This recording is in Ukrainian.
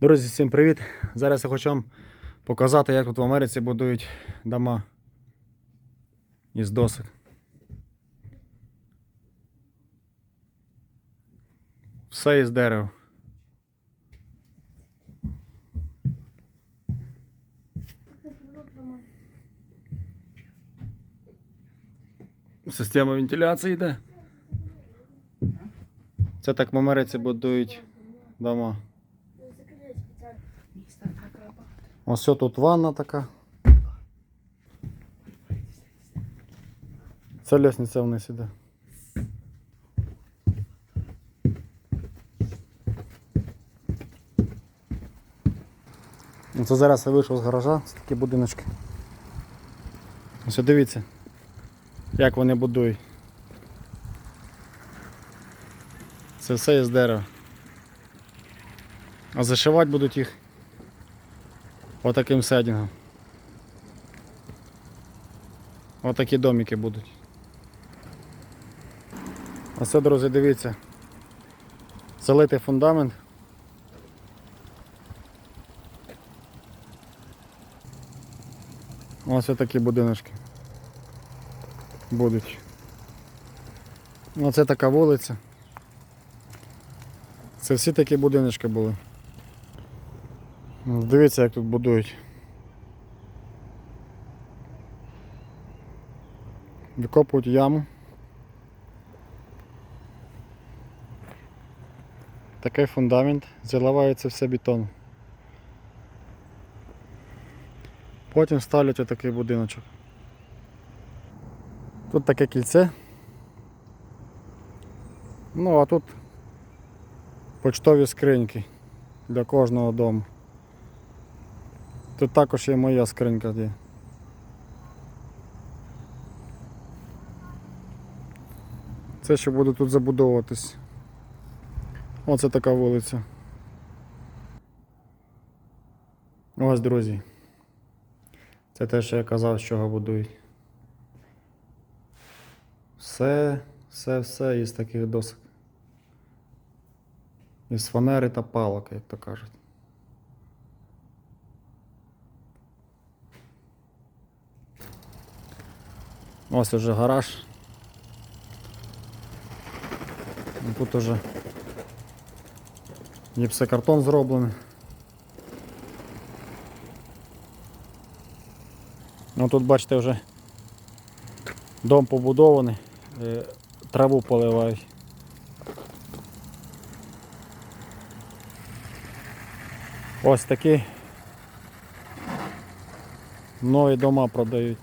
Друзі, всім привіт! Зараз я хочу вам показати, як тут в Америці будують дома із досок. Все із дерева. Система вентиляції йде. Це так в Америці будують дома. Ось тут ванна така. Це лестниця вниз іде. Ну, Це зараз я вийшов з гаража, це такі будиночки. Ось дивіться, як вони будують. Це все із дерева. А зашивати будуть їх отаким седінгом. Отакі домики будуть. Ось це, друзі, дивіться. Залитий фундамент. Ось такі будиночки будуть. Оце така вулиця. Це всі такі будиночки були. Дивіться, як тут будують. Викопують яму. Такий фундамент, заливається все бетон. Потім ставлять отакий будиночок. Тут таке кільце. Ну, а тут почтові скриньки для кожного дому. Тут також є моя скринька є. Це ще буде тут забудовуватись. Оце така вулиця. Ось, друзі. Це те, що я казав, з чого будують. Все, все, все із таких досок. Із фанери та палок, як то кажуть. Ось уже гараж. Ну, Тут уже гіпсокартон зроблений. Ну тут бачите вже дом побудований, е, траву поливають. Ось такі нові дома продають.